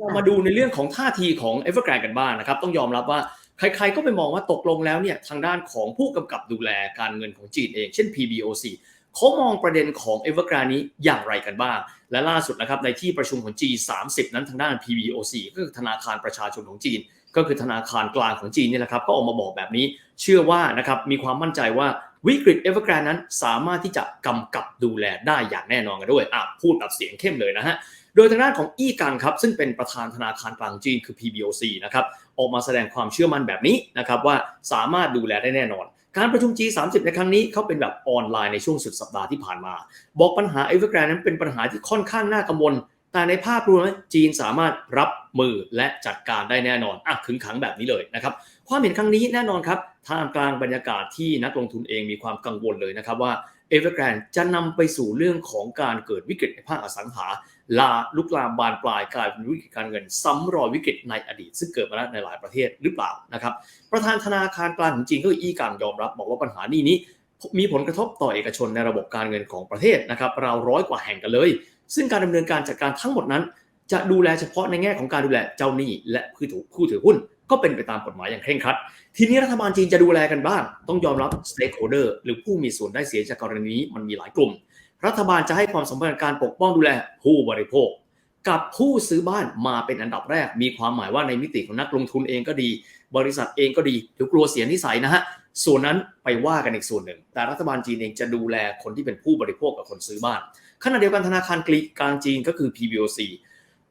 เรามาดูในเรื่องของท่าทีของ Evergrande กันบ้างนะครับ ต้องยอมรับว่าใครๆก็ไปมองว่าตกลงแล้วเนี่ยทางด้านของผู้กำกับดูแลการเงินของจีนเอง เช่น PBOC เขามองประเด็นของ Evergrande นี้อย่างไรกันบ้าง และล่าสุดนะครับในที่ประชุมของ G30 นั้นทางด้าน PBOC ก็คือธนาคารประชาชนของจีน ก็คือธนาคารกลางของจีนนี่แหละครับก็ออกมาบอกแบบนี้เชื่อว่านะครับมีความมั่นใจว่า วิกฤต Evergrande นั้นสามารถที่จะกำกับดูแลได้อย่างแน่นอนกันด้วยอะพูดแบบเสียงเข้มเลยนะฮะโดยทางด้านของอี้กังครับซึ่งเป็นประธานธนาคารกลางจีนคือ PBOC นะครับออกมาแสดงความเชื่อมั่นแบบนี้นะครับว่าสามารถดูแลได้แน่นอน การประชุม G30 ในครั้งนี้เขาเป็นแบบออนไลน์ในช่วงสุดสัปดาห์ที่ผ่านมา บอกปัญหา Evergrande นั้นเป็นปัญหาที่ค่อนข้างน่ากังวล แต่ในภาพรวมจีนสามารถรับมือและจัดการได้แน่นอนอะขึงขังแบบนี้เลยนะครับ ความเห็นครั้งนี้แน่นอนครับท่ามกลางบรรยากาศที่นักลงทุนเองมีความกังวลเลยนะครับว่า Evergrande จะนำไปสู่เรื่องของการเกิดวิกฤตในภาคอสังหา ลาลุกลามบานปลายกลายเป็นวิกฤตการเงินซ้ำรอยวิกฤตในอดีต ซึ่งเกิดมาแล้วในหลายประเทศหรือเปล่านะครับ ประธานธนาคารกลางของจีนก็อี้กังยอมรับ บอกว่าปัญหานี้นี้มีผลกระทบต่อเอกชนในระบบการเงินของประเทศนะครับเราร้อยกว่าแห่งกันเลย ซึ่งการดำเนินการจัดการทั้งหมดนั้น จะดูแลเฉพาะในแง่ของการดูแลเจ้าหนี้และผู้ถือผู้ถือหุ้นก็เป็นไปตามกฎหมายอย่างเคร่งครัด ทีนี้รัฐบาลจีนจะดูแลกันบ้าง ต้องยอมรับ stakeholder หรือผู้มีส่วนได้เสียจากกรณีนี้มันมีหลายกลุ่ม รัฐบาลจะให้ความสำคัญการปกป้องดูแลผู้บริโภค กับผู้ซื้อบ้านมาเป็นอันดับแรก มีความหมายว่าในมิติของนักลงทุนเองก็ดี บริษัทเองก็ดีเดี๋ยวกลัวเสียนิสัยนะฮะ ส่วนนั้นไปว่ากันอีกส่วนหนึ่ง แต่รัฐบาลจีนเองจะดูแลคนที่เป็นผู้บริโภคกับคนซื้อบ้านขณะเดียวกันธนาคารกลางจีนก็คือ PBOC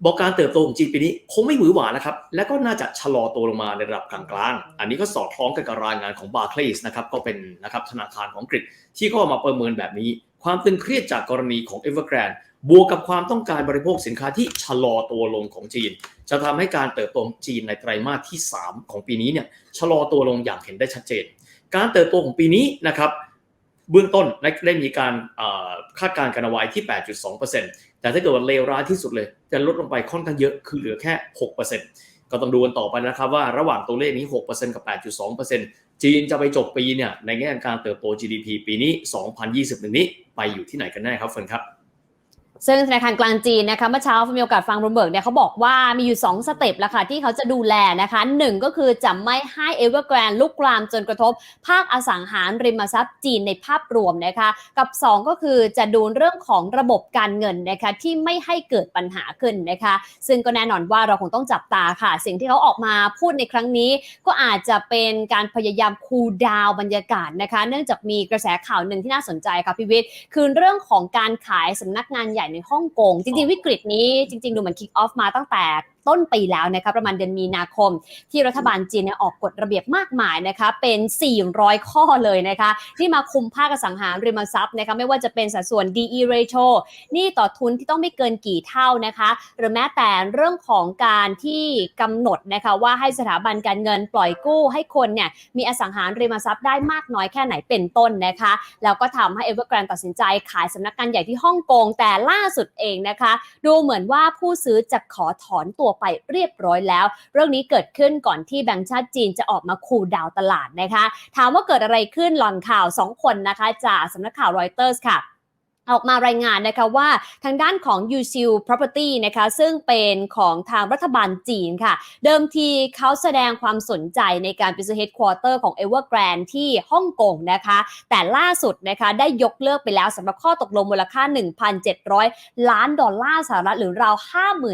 บอกการเติบโตของจีนปีนี้คงไม่หวือหวาแล้วครับ และก็น่าจะชะลอตัวลงมาในระดับกลางๆ อันนี้ก็สอดคล้องกันกับรายงานของ Barclays นะครับ ก็เป็นนะครับธนาคารของอังกฤษที่ก็มาประเมินแบบนี้ ความตึงเครียดจากกรณีของ Evergrande บวกกับความต้องการบริโภคสินค้าที่ชะลอตัวลงของจีน จะทำให้การเติบโตของจีนในไตรมาสที่ 3 ของปีนี้เนี่ยชะลอตัวลงอย่างเห็นได้ชัดเจน การเติบโตของปีนี้นะครับเบื้องต้นได้มีการคาดการณ์กันเอาไว้ที่ 8.2%แต่ถ้าเกิดว่าเลวร้ายที่สุดเลย จะลดลงไปค่อนข้างเยอะคือเหลือแค่ 6%ก็ต้องดูกันต่อไปนะครับว่าระหว่างตัวเลขนี้ 6%กับ 8.2%จีนจะไปจบปีเนี่ยในแง่การเติบโต GDP ปีนี้ 2021 นี้ไปอยู่ที่ไหนกันแน่ครับเฟิร์นครับ ซึ่งธนาคารกลางจีนนะคะเมื่อเช้ามีโอกาสฟังบรูมเบิร์กเนี่ยเขาบอกว่ามีอยู่ 2 สเต็ปแล้วค่ะที่เขาจะดูแลนะคะหนึ่งก็คือจะไม่ให้เอเวอร์แกรนลุกลามจนกระทบ ภาคอสังหาริมทรัพย์จีนในภาพรวมนะคะ กับ 2 ก็คือจะดูเรื่องของระบบการเงินนะคะที่ไม่ให้เกิดปัญหาขึ้นนะคะ ซึ่งก็แน่นอนว่าเราคงต้องจับตาค่ะ สิ่งที่เขาออกมาพูดในครั้งนี้ ก็อาจจะเป็นการพยายามคูลดาวบรรยากาศนะคะ เนื่องจากมีกระแสข่าวหนึ่งที่น่าสนใจค่ะพี่วิทย์คือเรื่องของการขายสำนักงานใหญ่ในฮ่องกง จริงๆ วิกฤตนี้จริง ๆ ดูเหมือนคิกออฟมาตั้งแต่ ต้นปีแล้วนะคะประมาณเดือนมีนาคม ที่รัฐบาลจีนเนี่ยออกกฎระเบียบมากมายนะคะเป็น 400 ข้อเลยนะคะที่มาคุมภาคอสังหาริมทรัพย์นะคะไม่ว่าจะเป็นสัดส่วน DE ratio นี่ต่อทุนที่ต้องไม่เกินกี่เท่านะคะ หรือแม้แต่เรื่องของการที่กำหนดนะคะว่าให้สถาบันการเงินปล่อยกู้ให้คนเนี่ยมีอสังหาริมทรัพย์ได้มากน้อยแค่ไหนเป็นต้นนะคะแล้วก็ทำให้ Evergrande ตัดสินใจขายสำนักงานใหญ่ที่ฮ่องกงแต่ล่าสุดเองนะคะ ดูเหมือนว่าผู้ซื้อจะขอถอนตัวไปเรียบร้อยแล้ว เรื่องนี้เกิดขึ้นก่อนที่แบงก์ชาติจีนจะออกมาคู่ดาวตลาดนะคะ ถามว่าเกิดอะไรขึ้นหลังข่าว 2 คนนะคะจากสำนักข่าวรอยเตอร์สค่ะ ออกมารายงานนะคะว่าทางด้านของ u s i l Property นะคะซึ่งเป็นของทางรัฐบาลจีนค่ะ เดิมทีเขาแสดงความสนใจในการไปซื้อ Headquarter ของ Evergrande ที่ฮ่องกงนะคะ แต่ล่าสุดนะคะได้ยกเลิกไปแล้วสำหรับข้อตกลงมูลค่า 1,700 ล้านดอลลาร์สหรัฐหรือราว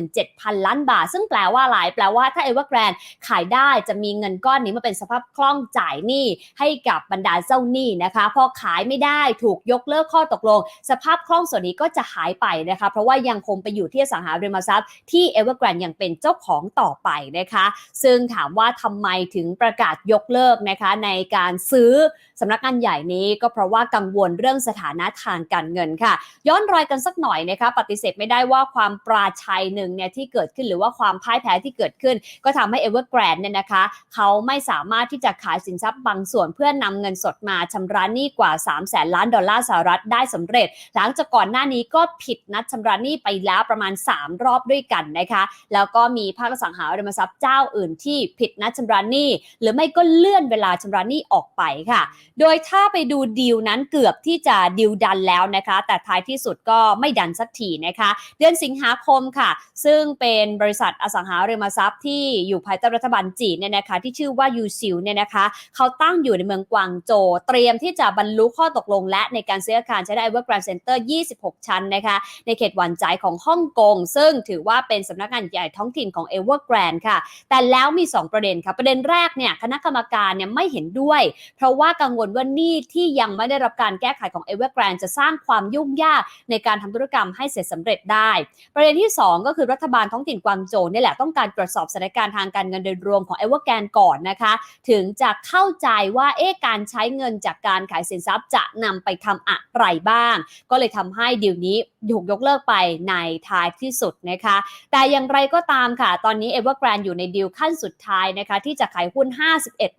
57,000 ล้านบาท ซึ่งแปลว่าอะไรแปลว่าถ้า Evergrande ขายได้จะมีเงินก้อนนี้มาเป็นสภาพคล่องจ่ายหนี้ให้กับบรรดาเจ้าหนี้นะคะพอขายไม่ได้ถูกยกเลิกข้อตกลงสภภาพคล่องส่วนนี้ก็จะหายไปนะคะ เพราะว่ายังคงไปอยู่ที่สังหาริมทรัพย์ที่ Evergrande ยังเป็นเจ้าของต่อไปนะคะ ซึ่งถามว่าทำไมถึงประกาศยกเลิกนะคะในการซื้อสำนักงานใหญ่นี้ก็เพราะว่ากังวลเรื่องสถานะทางการเงินค่ะ ย้อนรอยกันสักหน่อยนะคะ ปฏิเสธไม่ได้ว่าความปราชัยหนึ่งเนี่ยที่เกิดขึ้นหรือว่าความพ่ายแพ้ที่เกิดขึ้น ก็ทำให้ Evergrande เนี่ยนะคะเขาไม่สามารถที่จะขายสินทรัพย์บางส่วนเพื่อนำเงินสดมาชำระหนี้กว่า 3 0 0แสนล้านดอลลาร์สหรัฐได้สำเร็จหลังจากก่อนหน้านี้ก็ผิดนัดชำระหนี้ไปแล้วประมาณ 3 รอบด้วยกันนะคะ แล้วก็มีภาคอสังหาริมทรัพย์เจ้าอื่นที่ผิดนัดชำระหนี้ หรือไม่ก็เลื่อนเวลาชำระหนี้ออกไปค่ะ โดยถ้าไปดูดีลนั้นเกือบที่จะดีลดันแล้วนะคะ แต่ท้ายที่สุดก็ไม่ดันสักทีนะคะ เดือนสิงหาคมค่ะ ซึ่งเป็นบริษัทอสังหาริมทรัพย์ที่อยู่ภายใต้รัฐบาลจีนเนี่ยนะคะ ที่ชื่อว่ายูซิลเนี่ยนะคะเขาตั้งอยู่ในเมืองกวางโจวเตรียมที่จะบรรลุข้อตกลงและในการซื้ออาคารใช้ได้เวอร์แกรนเซ Evergrande Center 26 ชั้นนะคะในเขตหวานใจของฮ่องกง ซึ่งถือว่าเป็นสำนักงานใหญ่ท้องถิ่นของ Evergrande ค่ะ แต่แล้วมี 2 ประเด็นค่ะ ประเด็นแรกเนี่ยคณะกรรมการเนี่ยไม่เห็นด้วย เพราะว่ากังวลว่านี้ที่ยังไม่ได้รับการแก้ไขของ Evergrande จะสร้างความยุ่งยากในการทำธุรกรรมให้เสร็จสำเร็จได้ ประเด็นที่ 2 ก็คือรัฐบาลท้องถิ่นกวางโจวเนี่ยแหละต้องการตรวจสอบสถานการณ์ทางการเงินโดยรวมของ Evergrande ก่อนนะคะ ถึงจะเข้าใจว่าเอ๊ะการใช้เงินจากการขายสินทรัพย์จะนำไปทำอะไรบ้างก็เลยทำให้ดีลนี้ถูกยกเลิกไปในท้ายที่สุดนะคะ แต่อย่างไรก็ตามค่ะ ตอนนี้ Evergrande อยู่ในดีลขั้นสุดท้ายนะคะ ที่จะขายหุ้น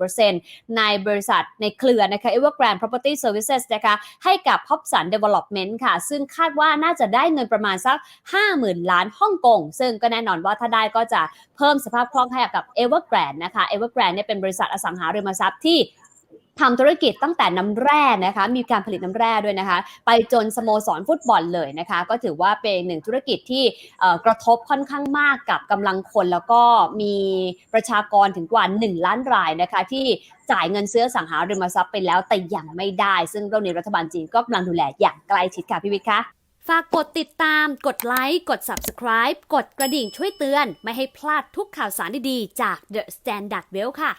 51%ในบริษัทในเครือนะคะ Evergrande Property Services นะคะ ให้กับ Hobson Development ค่ะ ซึ่งคาดว่าน่าจะได้เงินประมาณสัก 50,000 ล้านฮ่องกง ซึ่งก็แน่นอนว่าถ้าได้ก็จะเพิ่มสภาพคล่องให้กับ Evergrande นนะคะ Evergrande เนี่ยเป็นบริษัทอสังหาริมทรัพย์ที่ ทำธุรกิจตั้งแต่น้ำแร่นะคะ มีการผลิตน้ำแร่ด้วยนะคะ ไปจนสโมสรฟุตบอลเลยนะคะ ก็ถือว่าเป็นหนึ่งธุรกิจที่กระทบค่อนข้างมากกับกำลังคนแล้วก็มีประชากรถึงกว่า 1 ล้านรายนะคะ ที่จ่ายเงินซื้ออสังหาริมทรัพย์ไปแล้วแต่ยังไม่ได้ ซึ่งเรื่องนี้รัฐบาลจีนก็กำลังดูแลอย่างใกล้ชิดค่ะพี่วิทย์คะฝากกดติดตาม กดไลค์ กด subscribe กดกระดิ่งช่วยเตือน ไม่ให้พลาดทุกข่าวสารดีๆ จาก The Standard Well ค่ะ